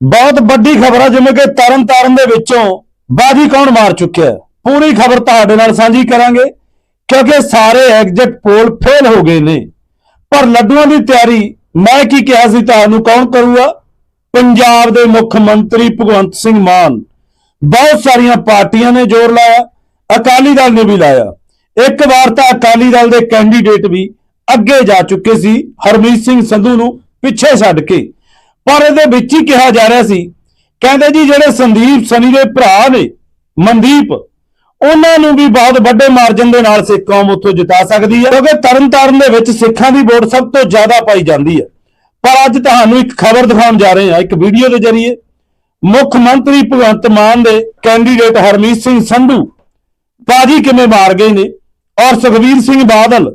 ਬਹੁਤ ਵੱਡੀ ਖਬਰ ਆ, ਜਿਵੇਂ ਕਿ ਤਰਨ ਤਾਰਨ ਦੇ ਵਿੱਚੋਂ ਬਾਜੀ ਕੌਣ ਮਾਰ ਚੁੱਕਿਆ ਪੂਰੀ ਖਬਰ ਤੁਹਾਡੇ ਨਾਲ ਸਾਂਝੀ ਕਰਾਂਗੇ, ਕਿਉਂਕਿ ਸਾਰੇ ਐਗਜ਼ਿਟ ਪੋਲ ਫੇਲ ਹੋ ਗਏ ਨੇ। ਪਰ ਲੱਡੂਆਂ ਦੀ ਤਿਆਰੀ, ਮੈਂ ਕੀ ਕਿਹਾ ਸੀ, ਤੁਹਾਨੂੰ ਕੌਣ ਕਰੂਗਾ? ਪੰਜਾਬ ਦੇ ਮੁੱਖ ਮੰਤਰੀ ਭਗਵੰਤ ਸਿੰਘ ਮਾਨ। ਬਹੁਤ ਸਾਰੀਆਂ ਪਾਰਟੀਆਂ ਨੇ ਜ਼ੋਰ ਲਾਇਆ, ਅਕਾਲੀ ਦਲ ਨੇ ਵੀ ਲਾਇਆ। ਇੱਕ ਵਾਰ ਤਾਂ ਅਕਾਲੀ ਦਲ ਦੇ ਕੈਂਡੀਡੇਟ ਵੀ ਅੱਗੇ ਜਾ ਚੁੱਕੇ ਸੀ, ਹਰਮੀਤ ਸਿੰਘ ਸੰਧੂ ਨੂੰ ਪਿੱਛੇ ਛੱਡ ਕੇ। ਪਰ ਇਹਦੇ ਵਿੱਚ ਹੀ ਕਿਹਾ ਜਾ ਰਿਹਾ ਸੀ, ਕਹਿੰਦੇ ਜੀ ਜਿਹੜੇ ਸੰਦੀਪ ਸਨੀ ਦੇ ਭਰਾ ਨੇ, ਮਨਦੀਪ, ਉਹਨਾਂ ਨੂੰ ਵੀ ਬਹੁਤ ਵੱਡੇ ਮਾਰਜਨ ਦੇ ਨਾਲ ਸਿੱਖ ਕੌਮ ਉੱਥੋਂ ਜਿਤਾ ਸਕਦੀ ਹੈ, ਕਿਉਂਕਿ ਤਰਨਤਾਰਨ ਦੇ ਵਿੱਚ ਸਿੱਖਾਂ ਦੀ ਵੋਟ ਸਭ ਤੋਂ ਜ਼ਿਆਦਾ ਪਾਈ ਜਾਂਦੀ ਹੈ। ਪਰ ਅੱਜ ਤੁਹਾਨੂੰ ਇੱਕ ਖਬਰ ਦਿਖਾਉਣ ਜਾ ਰਹੇ ਹਾਂ, ਇੱਕ ਵੀਡੀਓ ਦੇ ਜ਼ਰੀਏ। ਮੁੱਖ ਮੰਤਰੀ ਭਗਵੰਤ ਮਾਨ ਦੇ ਕੈਂਡੀਡੇਟ ਹਰਮੀਤ ਸਿੰਘ ਸੰਧੂ ਬਾਜੀ ਕਿਵੇਂ ਮਾਰ ਗਏ ਨੇ ਔਰ ਸੁਖਬੀਰ ਸਿੰਘ ਬਾਦਲ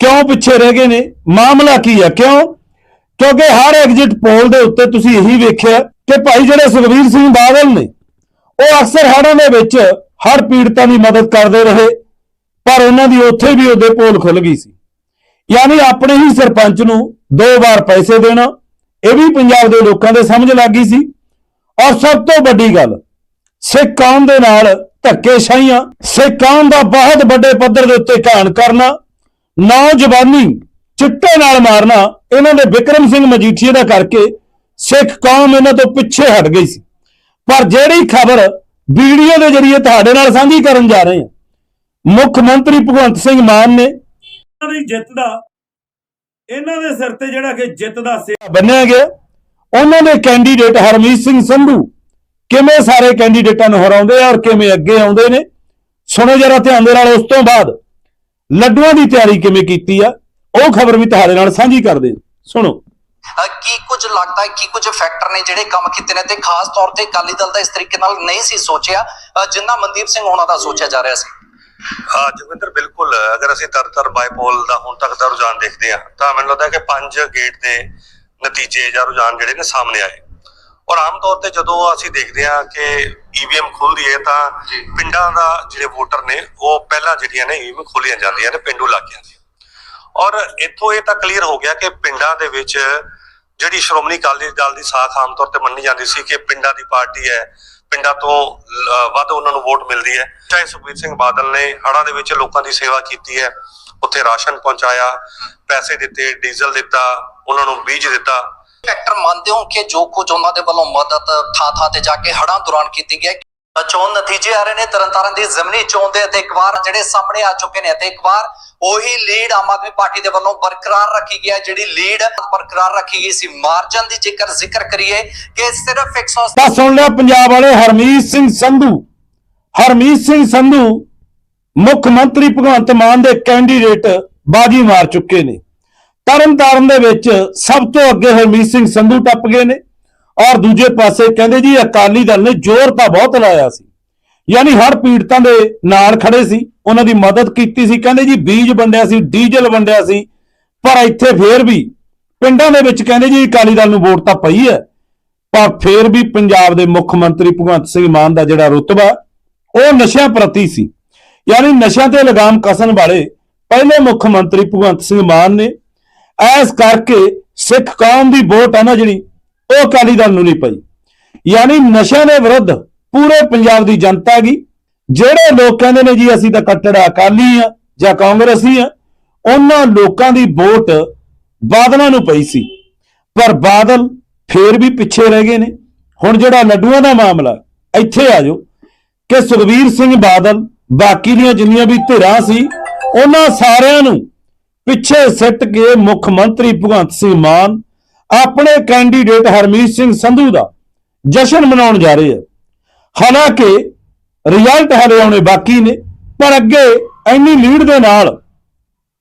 ਕਿਉਂ ਪਿੱਛੇ ਰਹਿ ਗਏ ਨੇ? ਮਾਮਲਾ ਕੀ ਹੈ? ਕਿਉਂ ਕਿਉਂਕਿ ਹਰ ਐਗਜ਼ਿਟ ਪੋਲ ਦੇ ਉੱਤੇ ਤੁਸੀਂ ਇਹੀ ਵੇਖਿਆ ਕਿ ਭਾਈ ਜਿਹੜੇ ਸੁਖਬੀਰ ਸਿੰਘ ਬਾਦਲ ਨੇ, ਉਹ ਅਕਸਰ ਹੜ੍ਹਾਂ ਦੇ ਵਿੱਚ ਹਰ ਪੀੜਤਾਂ ਦੀ ਮਦਦ ਕਰਦੇ ਰਹੇ, ਪਰ ਉਹਨਾਂ ਦੀ ਉੱਥੇ ਵੀ ਉਹਦੇ ਪੋਲ ਖੁੱਲ ਗਈ ਸੀ। ਯਾਨੀ ਆਪਣੇ ਹੀ ਸਰਪੰਚ ਨੂੰ ਦੋ ਵਾਰ ਪੈਸੇ ਦੇਣਾ, ਇਹ ਵੀ ਪੰਜਾਬ ਦੇ ਲੋਕਾਂ ਦੇ ਸਮਝ ਲੱਗ ਗਈ ਸੀ। ਔਰ ਸਭ ਤੋਂ ਵੱਡੀ ਗੱਲ, ਸਿੱਖ ਕੌਮ ਦੇ ਨਾਲ ਧੱਕੇਸ਼ਾਹੀਆਂ, ਸਿੱਖ ਕੌਮ ਦਾ ਬਹੁਤ ਵੱਡੇ ਪੱਧਰ ਦੇ ਉੱਤੇ ਘਾਣ ਕਰਨਾ, ਨੌਜਵਾਨੀ ਚਿੱਟੇ ਨਾਲ ਮਾਰਨਾ ਇਹਨਾਂ ਦੇ ਵਿਕਰਮ ਸਿੰਘ ਮਜੀਠੀਏ ਦਾ ਕਰਕੇ ਸਿੱਖ ਕੌਮ ਇਹਨਾਂ ਤੋਂ ਪਿੱਛੇ ਹਟ ਗਈ ਸੀ। ਪਰ ਜਿਹੜੀ ਖਬਰ ਵੀਡੀਓ ਦੇ ਜ਼ਰੀਏ ਤੁਹਾਡੇ ਨਾਲ ਸਾਂਝੀ ਕਰਨ ਜਾ ਰਹੇ ਹਾਂ ਮੁੱਖ ਮੰਤਰੀ ਭਗਵੰਤ ਸਿੰਘ ਮਾਨ ਨੇ ਇਹਨਾਂ ਦੀ ਜਿੱਤ ਦਾ ਇਹਨਾਂ ਦੇ ਸਿਰ ਤੇ ਜਿਹੜਾ ਕਿ ਜਿੱਤ ਦਾ ਸਿਰ ਬੰਨਿਆ ਗਿਆ। ਉਹਨਾਂ ਦੇ ਕੈਂਡੀਡੇਟ ਹਰਮੀਤ ਸਿੰਘ ਸੰਧੂ ਕਿਵੇਂ ਸਾਰੇ ਕੈਂਡੀਡੇਟਾਂ ਨੂੰ ਹਰਾਉਂਦੇ ਆ ਔਰ ਕਿਵੇਂ ਅੱਗੇ ਆਉਂਦੇ ਨੇ? ਸੁਣੋ ਜਰਾ ਧਿਆਨ ਦੇ ਨਾਲ ਉਸ ਤੋਂ ਬਾਅਦ ਲੱਡੂਆਂ ਦੀ ਤਿਆਰੀ ਕਿਵੇਂ ਕੀਤੀ ਆ? ਉਹ ਖਬਰ ਵੀ ਤੁਹਾਡੇ ਨਾਲ ਸਾਂਝੀ ਕਰਦੇ ਹਾਂ। ਸੁਣੋ। ਕੀ ਕੁਝ ਲੱਗਦਾ ਹੈ ਕੀ ਕੁਝ ਫੈਕਟਰ ਨੇ ਜਿਹੜੇ ਕੰਮ ਕੀਤੇ ਨੇ ਤੇ ਖਾਸ ਤੌਰ ਤੇ ਅਕਾਲੀ ਦਲ ਦਾ ਇਸ ਤਰੀਕੇ ਨਾਲ ਨਹੀਂ ਸੀ ਸੋਚਿਆ ਜਿੰਨਾ ਮਨਦੀਪ ਸਿੰਘ ਹੋਣਾ ਦਾ ਸੋਚਿਆ ਜਾ ਰਿਹਾ ਸੀ? ਹਾਂ ਜਗਵਿੰਦਰ ਬਿਲਕੁਲ ਅਗਰ ਅਸੀਂ ਤਰਤਰ ਬਾਈਪੋਲ ਦਾ ਹੁਣ ਤੱਕ ਦਾ ਰੁਝਾਨ ਦੇਖਦੇ ਹਾਂ ਤਾਂ ਮੈਨੂੰ ਲੱਗਦਾ ਹੈ ਕਿ ਪੰਜ ਗੇਟ ਦੇ ਨਤੀਜੇ ਜਾਂ ਰੁਝਾਨ ਜਿਹੜੇ ਨੇ ਸਾਹਮਣੇ ਆਏ। ਔਰ ਆਮ ਤੌਰ ਤੇ ਜਦੋਂ ਅਸੀਂ ਦੇਖਦੇ ਹਾਂ ਕਿ ਈਵੀਐਮ ਖੁੱਲਦੀ ਹੈ ਤਾਂ ਪਿੰਡਾਂ ਦਾ ਜਿਹੜੇ ਵੋਟਰ ਨੇ ਉਹ ਪਹਿਲਾਂ ਜਿਹੜੀਆਂ ਨੇ ਈਵੀਐਮ ਖੋਲੀਆਂ ਜਾਂਦੀਆਂ ਨੇ ਪਿੰਡੂ ਇਲਾਕਿਆਂ ਦੀ ਔਰ ਇੱਥੋਂ ਇਹ ਤਾਂ ਕਲੀਅਰ ਹੋ ਗਿਆ ਕਿ ਪਿੰਡਾਂ ਦੇ ਵਿੱਚ ਜਿਹੜੀ ਸ਼੍ਰੋਮਣੀ ਅਕਾਲੀ ਦਲ ਦੀ ਸਾਖ ਆਮ ਤੌਰ ਤੇ ਮੰਨੀ ਜਾਂਦੀ ਸੀ ਕਿ ਪਿੰਡਾਂ ਦੀ ਪਾਰਟੀ ਹੈ, ਪਿੰਡਾਂ ਤੋਂ ਵੱਧ ਉਹਨਾਂ ਨੂੰ ਵੋਟ ਮਿਲਦੀ ਹੈ। ਚਾਹੇ ਸੁਖਬੀਰ ਸਿੰਘ ਬਾਦਲ ਨੇ ਹੜਾਂ ਦੇ ਵਿੱਚ ਲੋਕਾਂ ਦੀ ਸੇਵਾ ਕੀਤੀ ਹੈ, ਉੱਥੇ ਰਾਸ਼ਨ ਪਹੁੰਚਾਇਆ, ਪੈਸੇ ਦਿੱਤੇ, ਡੀਜ਼ਲ ਦਿੱਤਾ, ਉਹਨਾਂ ਨੂੰ ਬੀਜ ਦਿੱਤਾ। ਫੈਕਟਰ ਮੰਨਦੇ ਹੋ ਕਿ ਜੋ ਕੁਝ ਉਹਨਾਂ ਦੇ ਵੱਲੋਂ ਮਦਦ ਥਾਂ ਥਾਂ ਤੇ ਜਾ ਕੇ ਹੜਾਂ ਦੌਰਾਨ ਕੀਤੀ ਗਈ ਚੋਣ ਨਤੀਜੇ ਆ ਰਹੇ ਨੇ। ਤਰਨਤਾਰਨ ਦੀ ਜ਼ਮਨੀ ਚੋਣ ਦੇ ਅਤੇ ਇੱਕ ਵਾਰ ਜਿਹੜੇ ਸਾਹਮਣੇ ਆ ਚੁੱਕੇ ਨੇ ਤੇ ਇੱਕ ਵਾਰ ਉਹੀ ਲੀਡ ਆਮ ਆਦਮੀ ਪਾਰਟੀ ਦੇ ਵੱਲੋਂ ਬਰਕਰਾਰ ਰੱਖੀ ਗਈ ਹੈ, ਜਿਹੜੀ ਲੀਡ ਬਰਕਰਾਰ ਰੱਖੀ ਗਈ ਸੀ। ਮਾਰਜਨ ਦੀ ਜੇਕਰ ਜ਼ਿਕਰ ਕਰੀਏ ਕਿ ਸਿਰਫ 100 ਸੁਣ ਲਿਆ ਪੰਜਾਬ ਵਾਲੇ ਹਰਮੀਤ ਸਿੰਘ ਸੰਧੂ। ਹਰਮੀਤ ਸਿੰਘ ਸੰਧੂ ਮੁੱਖ ਮੰਤਰੀ ਭਗਵੰਤ ਮਾਨ ਦੇ ਕੈਂਡੀਡੇਟ ਬਾਜੀ ਮਾਰ ਚੁੱਕੇ ਨੇ। ਤਰਨ ਤਾਰਨ ਦੇ ਵਿੱਚ ਸਭ ਤੋਂ ਅੱਗੇ ਹਰਮੀਤ ਸਿੰਘ ਸੰਧੂ ਟੱਪ ਗਏ ਨੇ। ਔਰ ਦੂਜੇ ਪਾਸੇ ਕਹਿੰਦੇ ਜੀ, ਅਕਾਲੀ ਦਲ ਨੇ ਜ਼ੋਰ ਤਾਂ ਬਹੁਤ ਲਾਇਆ ਸੀ। ਯਾਨੀ ਹਰ ਪੀੜਤਾਂ ਦੇ ਨਾਲ ਖੜੇ ਸੀ, ਉਹਨਾਂ ਦੀ ਮਦਦ ਕੀਤੀ ਸੀ। ਕਹਿੰਦੇ ਜੀ, ਬੀਜ ਵੰਡਿਆ ਸੀ, ਡੀਜ਼ਲ ਵੰਡਿਆ ਸੀ। ਪਰ ਇੱਥੇ ਫੇਰ ਵੀ ਪਿੰਡਾਂ ਦੇ ਵਿੱਚ ਕਹਿੰਦੇ ਜੀ, ਅਕਾਲੀ ਦਲ ਨੂੰ ਵੋਟ ਤਾਂ ਪਈ ਹੈ। ਪਰ ਫੇਰ ਵੀ ਪੰਜਾਬ ਦੇ ਮੁੱਖ ਮੰਤਰੀ ਭਗਵੰਤ ਸਿੰਘ ਮਾਨ ਦਾ ਜਿਹੜਾ ਰੁਤਬਾ, ਉਹ ਨਸ਼ਿਆਂ ਪ੍ਰਤੀ ਸੀ। ਯਾਨੀ ਨਸ਼ਿਆਂ ਤੇ ਲਗਾਮ ਕਸਣ ਵਾਲੇ ਪਹਿਲੇ ਮੁੱਖ ਮੰਤਰੀ ਭਗਵੰਤ ਸਿੰਘ ਮਾਨ ਨੇ ਐਸ ਕਰਕੇ ਸਿੱਖ ਕੌਮ ਦੀ ਵੋਟ ਹੈ ਨਾ ਜਿਹੜੀ ਉਹ ਅਕਾਲੀ ਦਲ ਨੂੰ ਨਹੀਂ ਪਈ। ਯਾਨੀ ਨਸ਼ਿਆਂ ਦੇ ਵਿਰੁੱਧ ਪੂਰੇ ਪੰਜਾਬ ਦੀ ਜਨਤਾ ਹੈਗੀ। ਜਿਹੜੇ ਲੋਕ ਕਹਿੰਦੇ ਨੇ ਜੀ ਅਸੀਂ ਤਾਂ ਕੱਟੜ ਅਕਾਲੀ ਆ ਜਾਂ ਕਾਂਗਰਸੀ ਆ ਉਹਨਾਂ ਲੋਕਾਂ ਦੀ ਵੋਟ ਬਾਦਲਾਂ ਨੂੰ ਪਈ ਸੀ। ਪਰ ਬਾਦਲ ਫੇਰ ਵੀ ਪਿੱਛੇ ਰਹਿ ਗਏ ਨੇ। ਹੁਣ ਜਿਹੜਾ ਲੱਡੂਆਂ ਦਾ ਮਾਮਲਾ ਇੱਥੇ ਆ ਜਾਓ। ਕਿ ਸੁਖਬੀਰ ਸਿੰਘ ਬਾਦਲ ਬਾਕੀ ਦੀਆਂ ਜਿੰਨੀਆਂ ਵੀ ਧਿਰਾਂ ਸੀ, ਉਹਨਾਂ ਸਾਰਿਆਂ ਨੂੰ ਪਿੱਛੇ ਸਿੱਟ ਕੇ ਮੁੱਖ ਮੰਤਰੀ ਭਗਵੰਤ ਸਿੰਘ ਮਾਨ ਆਪਣੇ ਕੈਂਡੀਡੇਟ ਹਰਮੀਤ ਸਿੰਘ ਸੰਧੂ ਦਾ ਜਸ਼ਨ ਮਨਾਉਣ ਜਾ ਰਹੇ ਆ। ਹਾਲਾਂਕਿ ਰਿਜ਼ਲਟ ਹਰੇ ਆਉਣੇ ਬਾਕੀ ਨੇ, ਪਰ ਅੱਗੇ ਇੰਨੀ ਲੀਡ ਦੇ ਨਾਲ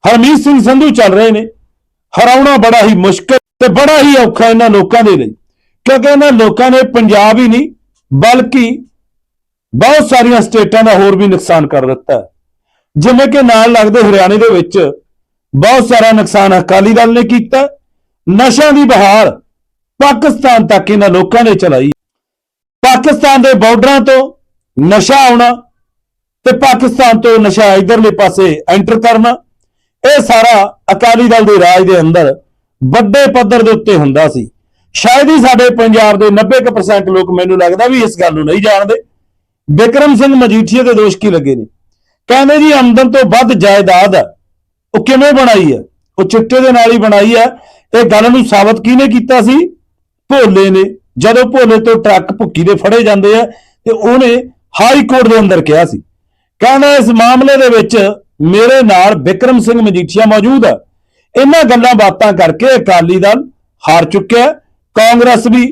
ਹਰਮੀਤ ਸਿੰਘ ਸੰਧੂ ਚੱਲ ਰਹੇ ਨੇ। ਹਰਾਉਣਾ ਬੜਾ ਹੀ ਮੁਸ਼ਕਲ ਤੇ ਬੜਾ ਹੀ ਔਖਾ ਇਹਨਾਂ ਲੋਕਾਂ ਦੇ ਲਈ, ਕਿਉਂਕਿ ਇਹਨਾਂ ਲੋਕਾਂ ਨੇ ਪੰਜਾਬ ਹੀ ਨਹੀਂ, ਬਲਕਿ ਬਹੁਤ ਸਾਰੀਆਂ ਸਟੇਟਾਂ ਦਾ ਹੋਰ ਵੀ ਨੁਕਸਾਨ ਕਰ ਦਿੱਤਾ। ਜਿਵੇਂ ਕਿ ਨਾਲ ਲੱਗਦੇ ਹਰਿਆਣੇ ਦੇ ਵਿੱਚ ਬਹੁਤ ਸਾਰਾ ਨੁਕਸਾਨ ਅਕਾਲੀ ਦਲ ਨੇ ਕੀਤਾ ਨਸ਼ਿਆਂ ਦੀ ਬਹਾਰ ਪਾਕਿਸਤਾਨ ਤੱਕ ਇਹਨਾਂ ਲੋਕਾਂ ਨੇ ਚਲਾਈ। ਪਾਕਿਸਤਾਨ ਦੇ ਬਾਰਡਰਾਂ ਤੋਂ ਨਸ਼ਾ ਆਉਣਾ ਤੇ ਪਾਕਿਸਤਾਨ ਤੋਂ ਨਸ਼ਾ ਇਧਰਲੇ ਪਾਸੇ ਐਂਟਰ ਕਰਨਾ, ਇਹ ਸਾਰਾ ਅਕਾਲੀ ਦਲ ਦੇ ਰਾਜ ਦੇ ਅੰਦਰ ਵੱਡੇ ਪੱਧਰ ਦੇ ਉੱਤੇ ਹੁੰਦਾ ਸੀ। ਸ਼ਾਇਦ ਹੀ ਸਾਡੇ ਪੰਜਾਬ ਦੇ 90% ਲੋਕ ਮੈਨੂੰ ਲੱਗਦਾ ਵੀ ਇਸ ਗੱਲ ਨੂੰ ਨਹੀਂ ਜਾਣਦੇ। ਵਿਕਰਮ ਸਿੰਘ ਮਜੀਠੀਆ ਦੇ ਦੋਸ਼ ਕੀ ਲੱਗੇ ਨੇ? ਕਹਿੰਦੇ ਜੀ, ਆਮਦਨ ਤੋਂ ਵੱਧ ਜਾਇਦਾਦ ਆ। ਉਹ ਕਿਵੇਂ ਬਣਾਈ ਹੈ ਉਹ ਚਿੱਟੇ ਦੇ ਨਾਲ ਹੀ ਬਣਾਈ ਹੈ ਇਹ ਗੱਲ ਨੂੰ ਸਾਬਤ ਕਿਹਨੇ ਕੀਤਾ ਸੀ? ਭੋਲੇ ਨੇ। ਜਦੋਂ ਭੋਲੇ ਤੋਂ ਟਰੱਕ ਭੁੱਕੀ ਦੇ ਫੜੇ ਜਾਂਦੇ ਆ ਤੇ ਉਹਨੇ ਹਾਈ ਕੋਰਟ ਦੇ ਅੰਦਰ ਕਿਹਾ ਸੀ। ਕਹਿੰਦਾ ਇਸ ਮਾਮਲੇ ਦੇ ਵਿੱਚ ਮੇਰੇ ਨਾਲ ਵਿਕਰਮ ਸਿੰਘ ਮਜੀਠੀਆ ਮੌਜੂਦ ਹੈ ਇਹਨਾਂ ਗੱਲਾਂ ਬਾਤਾਂ ਕਰਕੇ ਅਕਾਲੀ ਦਲ ਹਾਰ ਚੁੱਕਿਆ ਕਾਂਗਰਸ ਵੀ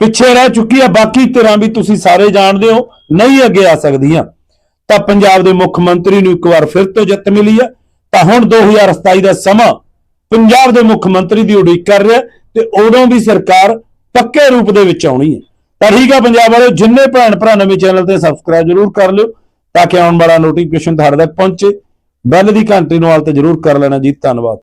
ਪਿੱਛੇ ਰਹਿ ਚੁੱਕੀ ਹੈ ਬਾਕੀ ਧਿਰਾਂ ਵੀ ਤੁਸੀਂ ਸਾਰੇ ਜਾਣਦੇ ਹੋ, ਨਹੀਂ ਅੱਗੇ ਆ ਸਕਦੀਆਂ। ਤਾਂ ਪੰਜਾਬ ਦੇ ਮੁੱਖ ਮੰਤਰੀ ਨੂੰ ਇੱਕ ਵਾਰ ਫਿਰ ਤੋਂ ਜਿੱਤ ਮਿਲੀ ਹੈ ਤਾਂ ਹੁਣ 2027 ਦਾ ਸਮਾਂ ਪੰਜਾਬ ਦੇ ਮੁੱਖ ਮੰਤਰੀ ਦੀ ਉਡੀਕ ਕਰ ਰਿਹਾ ਤੇ ਉਦੋਂ ਵੀ ਸਰਕਾਰ ਪੱਕੇ ਰੂਪ ਦੇ ਵਿੱਚ ਆਉਣੀ ਹੈ। ਤਾਂ ਠੀਕ ਆ ਪੰਜਾਬ ਵਾਲਿਓ, ਜਿੰਨੇ ਭੈਣ ਭਰਾ ਨਵੇਂ ਚੈਨਲ ਤੇ ਸਬਸਕ੍ਰਾਈਬ ਜਰੂਰ ਕਰ ਲਿਓ ਤਾਂ ਕਿ ਆਉਣ ਵਾਲਾ ਨੋਟੀਫਿਕੇਸ਼ਨ ਤੁਹਾਡੇ ਤੱਕ ਪਹੁੰਚੇ। ਬੈਲ ਦੀ ਘੰਟੀ ਨੂੰ ਆਲ ਤੇ ਜਰੂਰ ਕਰ ਲੈਣਾ ਜੀ। ਧੰਨਵਾਦ।